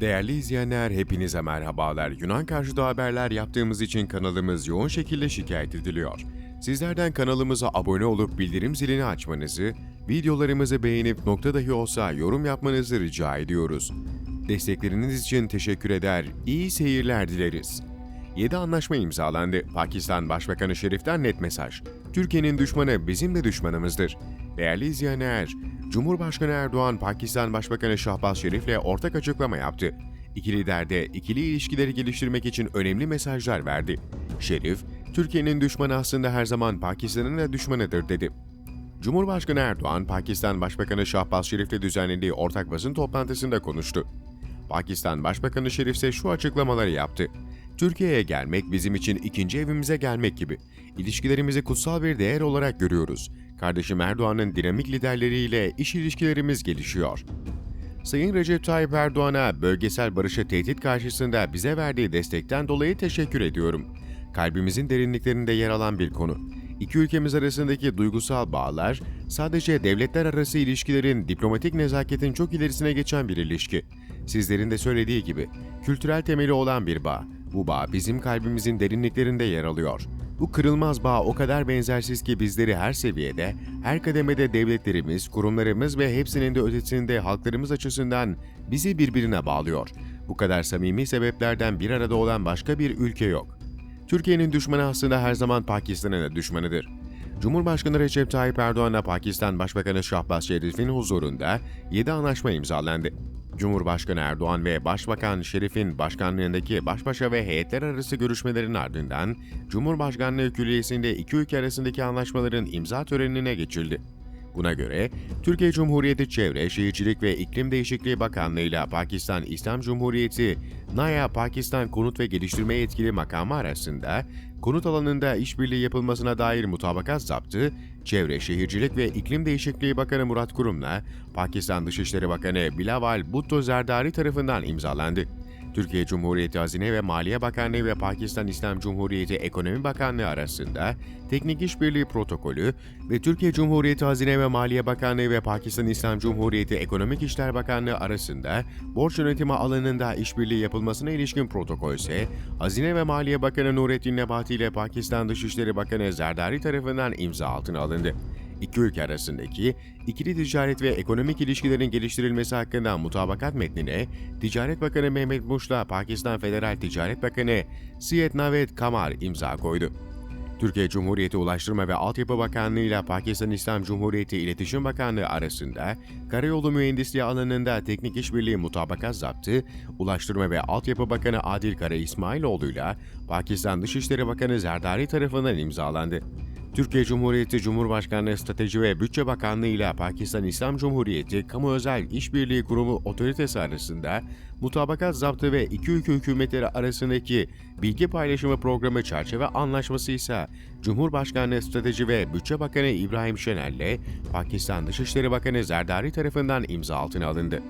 Değerli izleyenler hepinize merhabalar. Yunan karşıtı haberler yaptığımız için kanalımız yoğun şekilde şikayet ediliyor. Sizlerden kanalımıza abone olup bildirim zilini açmanızı, videolarımızı beğenip nokta dahi olsa yorum yapmanızı rica ediyoruz. Destekleriniz için teşekkür eder, iyi seyirler dileriz. 7 anlaşma imzalandı. Pakistan Başbakanı Şerif'ten net mesaj. Türkiye'nin düşmanı bizim de düşmanımızdır. Değerli izleyenler, Cumhurbaşkanı Erdoğan Pakistan Başbakanı Şahbaz Şerif'le ortak açıklama yaptı. İki lider de ikili ilişkileri geliştirmek için önemli mesajlar verdi. Şerif, Türkiye'nin düşmanı aslında her zaman Pakistan'ın da düşmanıdır dedi. Cumhurbaşkanı Erdoğan, Pakistan Başbakanı Şahbaz Şerif'le düzenlediği ortak basın toplantısında konuştu. Pakistan Başbakanı Şerif ise şu açıklamaları yaptı. Türkiye'ye gelmek bizim için ikinci evimize gelmek gibi. İlişkilerimizi kutsal bir değer olarak görüyoruz. Kardeşim Erdoğan'ın dinamik liderleriyle iş ilişkilerimiz gelişiyor. Sayın Recep Tayyip Erdoğan'a bölgesel barışa tehdit karşısında bize verdiği destekten dolayı teşekkür ediyorum. Kalbimizin derinliklerinde yer alan bir konu. İki ülkemiz arasındaki duygusal bağlar sadece devletler arası ilişkilerin diplomatik nezaketin çok ilerisine geçen bir ilişki. Sizlerin de söylediği gibi kültürel temeli olan bir bağ. Bu bağ bizim kalbimizin derinliklerinde yer alıyor. Bu kırılmaz bağ o kadar benzersiz ki bizleri her seviyede, her kademede devletlerimiz, kurumlarımız ve hepsinin de ötesinde halklarımız açısından bizi birbirine bağlıyor. Bu kadar samimi sebeplerden bir arada olan başka bir ülke yok. Türkiye'nin düşmanı aslında her zaman Pakistan'ın düşmanıdır. Cumhurbaşkanı Recep Tayyip Erdoğan'la Pakistan Başbakanı Şahbaz Şerif'in huzurunda 7 anlaşma imzalandı. Cumhurbaşkanı Erdoğan ve Başbakan Şerif'in başkanlığındaki baş başa ve heyetler arası görüşmelerin ardından Cumhurbaşkanlığı Külliyesi'nde iki ülke arasındaki anlaşmaların imza törenine geçildi. Buna göre Türkiye Cumhuriyeti Çevre, Şehircilik ve İklim Değişikliği Bakanlığı ile Pakistan İslam Cumhuriyeti NAYA Pakistan Konut ve Geliştirme Yetkili Makamı arasında konut alanında işbirliği yapılmasına dair mutabakat zaptı, Çevre, Şehircilik ve İklim Değişikliği Bakanı Murat Kurum'la Pakistan Dışişleri Bakanı Bilawal Bhutto Zardari tarafından imzalandı. Türkiye Cumhuriyeti Hazine ve Maliye Bakanlığı ve Pakistan İslam Cumhuriyeti Ekonomi Bakanlığı arasında teknik işbirliği protokolü ve Türkiye Cumhuriyeti Hazine ve Maliye Bakanlığı ve Pakistan İslam Cumhuriyeti Ekonomik İşler Bakanlığı arasında borç yönetimi alanında işbirliği yapılmasına ilişkin protokol ise Hazine ve Maliye Bakanı Nurettin Nebati ile Pakistan Dışişleri Bakanı Zerdari tarafından imza altına alındı iki ülke arasındaki ikili ticaret ve ekonomik ilişkilerin geliştirilmesi hakkında mutabakat metnine Ticaret Bakanı Mehmet Muş'la Pakistan Federal Ticaret Bakanı Syed Naved Kamar imza koydu. Türkiye Cumhuriyeti Ulaştırma ve Altyapı Bakanlığı ile Pakistan İslam Cumhuriyeti İletişim Bakanlığı arasında karayolu mühendisliği alanında teknik işbirliği mutabakat zaptı, Ulaştırma ve Altyapı Bakanı Adil Kara İsmailoğlu ile Pakistan Dışişleri Bakanı Zerdari tarafından imzalandı. Türkiye Cumhuriyeti Cumhurbaşkanlığı Strateji ve Bütçe Bakanlığı ile Pakistan İslam Cumhuriyeti Kamu Özel İşbirliği Kurumu Otoritesi arasında mutabakat zaptı ve iki ülke hükümetleri arasındaki bilgi paylaşımı programı çerçeve anlaşması ise Cumhurbaşkanlığı Strateji ve Bütçe Bakanı İbrahim Şener ile Pakistan Dışişleri Bakanı Zerdari tarafından imza altına alındı.